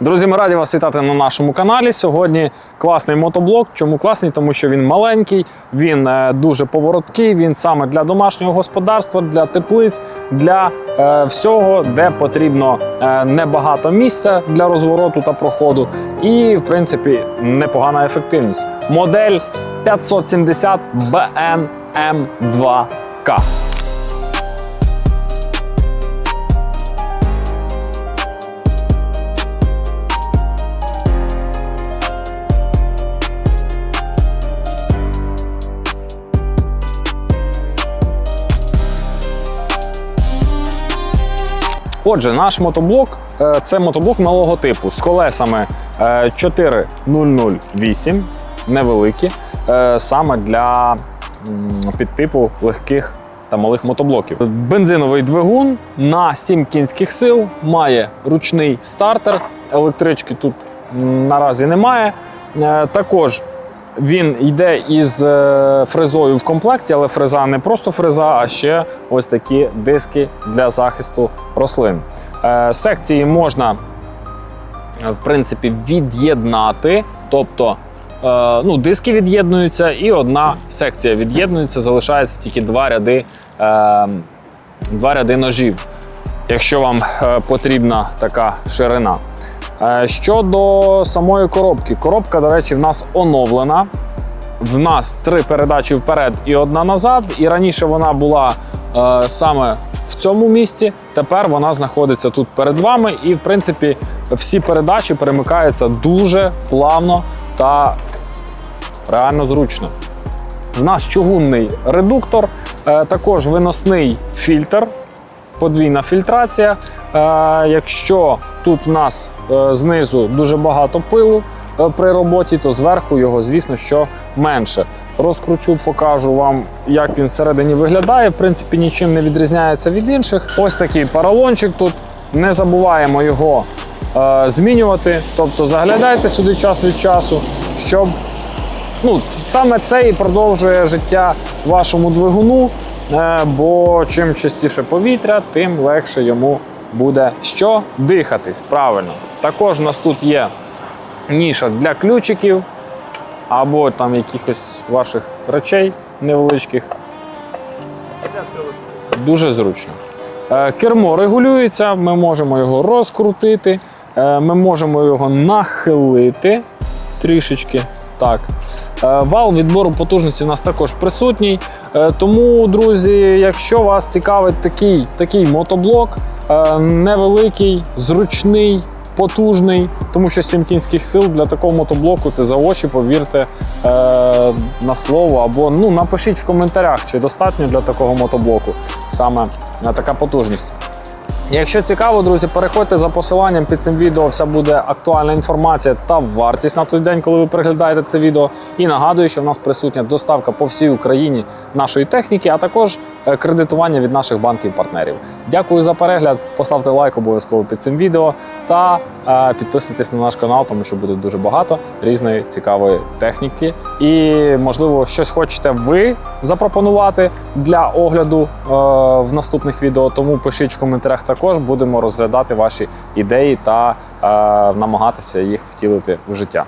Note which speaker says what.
Speaker 1: Друзі, ми раді вас вітати на нашому каналі. Сьогодні класний мотоблок. Чому класний? Тому що він маленький, він е, дуже повороткий, він саме для домашнього господарства, для теплиць, для е, всього, де потрібно е, небагато місця для розвороту та проходу. І, в принципі, непогана ефективність. Модель 570 BNM2K. Отже, наш мотоблок е, це мотоблок малого типу з колесами е, 4008, невеликі, е, саме для підтипу легких та малих мотоблоків. Бензиновий двигун на 7 кінських сил, має ручний стартер, електрички тут наразі немає. Е, Також він йде із е, фрезою в комплекті, але фреза не просто фреза, а ще ось такі диски для захисту рослин. Е, Секції можна е, в принципі від'єднати, тобто ну, диски від'єднуються, і одна секція від'єднується, залишається тільки два ряди, два ряди ножів, якщо вам потрібна така ширина. Е, Щодо самої коробки, коробка, до речі, в нас оновлена. В нас три передачі вперед і одна назад. І раніше вона була е, саме в цьому місці. Тепер вона знаходиться тут перед вами. І, в принципі, всі передачі перемикаються дуже плавно та реально зручно. В нас чугунний редуктор, е, також виносний фільтр, подвійна фільтрація. Е, Якщо тут в нас е, знизу дуже багато пилу е, при роботі, то зверху його, звісно, що менше. Розкручу, покажу вам, як він всередині виглядає. В принципі, нічим не відрізняється від інших. Ось такий поролончик тут. Не забуваємо його е, змінювати. Тобто заглядайте сюди час від часу, щоб ну, саме це і продовжує життя вашому двигуну. Е, Бо чим частіше повітря, тим легше йому буде що дихатись. Правильно. Також у нас тут є ніша для ключиків або там якихось ваших речей невеличких. Дуже зручно. Е, Кермо регулюється, ми можемо його розкрутити, е, ми можемо його нахилити трішечки. Так. Е, Вал відбору потужності у нас також присутній. Е, Тому, друзі, якщо вас цікавить такий, такий мотоблок, е, невеликий, зручний, потужний, тому що 7 кінських сил для такого мотоблоку це за очі, повірте на слово. Або ну, напишіть в коментарях, чи достатньо для такого мотоблоку саме така потужність. Якщо цікаво, друзі, переходьте за посиланням під цим відео. Вся буде актуальна інформація та вартість на той день, коли ви переглядаєте це відео. І нагадую, що в нас присутня доставка по всій Україні нашої техніки, а також е, кредитування від наших банків-партнерів. Дякую за перегляд. Поставте лайк обов'язково під цим відео та е, підписуйтесь на наш канал, тому що буде дуже багато різної цікавої техніки. І можливо, щось хочете ви запропонувати для огляду е, в наступних відео. Тому пишіть в коментарях також. Будемо розглядати ваші ідеї та е, намагатися їх втілити в життя.